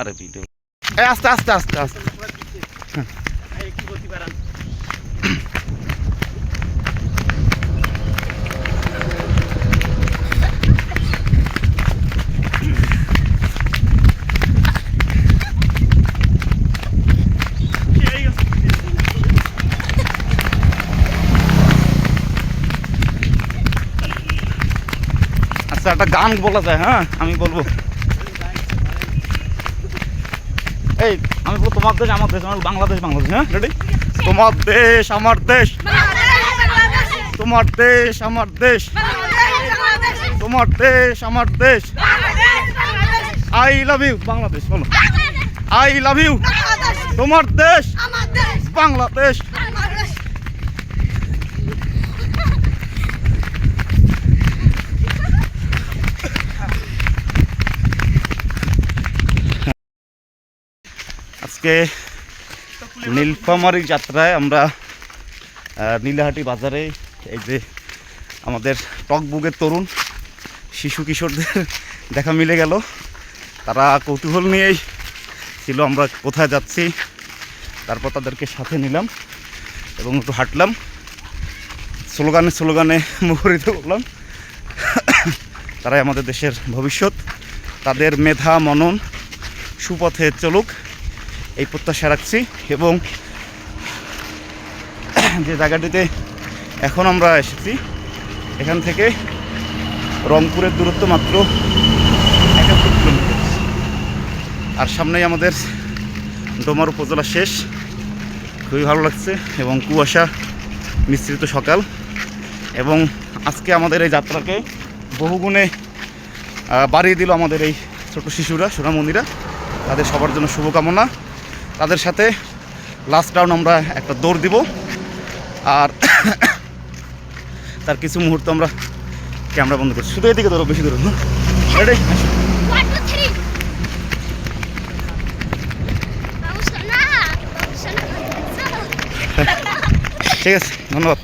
আরে ভিডিও আস্তে আস্তে আস্তে আস্তে। আচ্ছা একটা গান বলা যায় হ্যাঁ? আমি বলব। এই আমি বলব তোমার দেশ আমার দেশ আমার বাংলাদেশ বাংলাদেশ হ্যাঁ? রেডি তোমার দেশ আমার দেশ। তোমার দেশ আমার দেশ। তোমার দেশ আমার দেশ। আই লাভ ইউ বাংলাদেশ বলো। আই লাভ ইউ তোমার দেশ। বাংলাদেশ। আজকে নীলফামারী যাত্রায় আমরা নীলাহাটি বাজারে এই যে আমাদের টকবুকের তরুণ, শিশু কিশোরদের দেখা মিলে গেল। তারা কৌতূহল নিয়েই ছিল আমরা কোথায় যাচ্ছি। তারপর তাদেরকে সাথে নিলাম এবং একটু হাঁটলাম। স্লোগানে স্লোগানে মুখরিত করলাম। তারাই আমাদের দেশের ভবিষ্যৎ। তাদের মেধা, মনন, সুপথে চলুক। এই প্রত্যাশা রাখছি এবং যে জায়গাটিতে এখন আমরা এসেছি, এখান থেকে রংপুরের দূরত্ব মাত্র একাত্তর কিলোমিটার। আর সামনেই আমাদের ডোমার উপজেলা শেষ। খুবই ভালো লাগছে এবং কুয়াশা মিশ্রিত সকাল। এবং আজকে আমাদের এই যাত্রাকে বহুগুণে বাড়িয়ে দিল আমাদের এই ছোট শিশুরা সোনামন্দিরা তাদের সবার জন্য শুভকামনা। তাদের সাথে লাস্ট রাউন্ড আমরা একটা দৌড় দিব। আর তার কিছু মুহূর্ত আমরা ক্যামেরা বন্ধ করি শুধু এদিকে ধরো বেশি ধরো রেডি. ঠিক আছে ধন্যবাদ।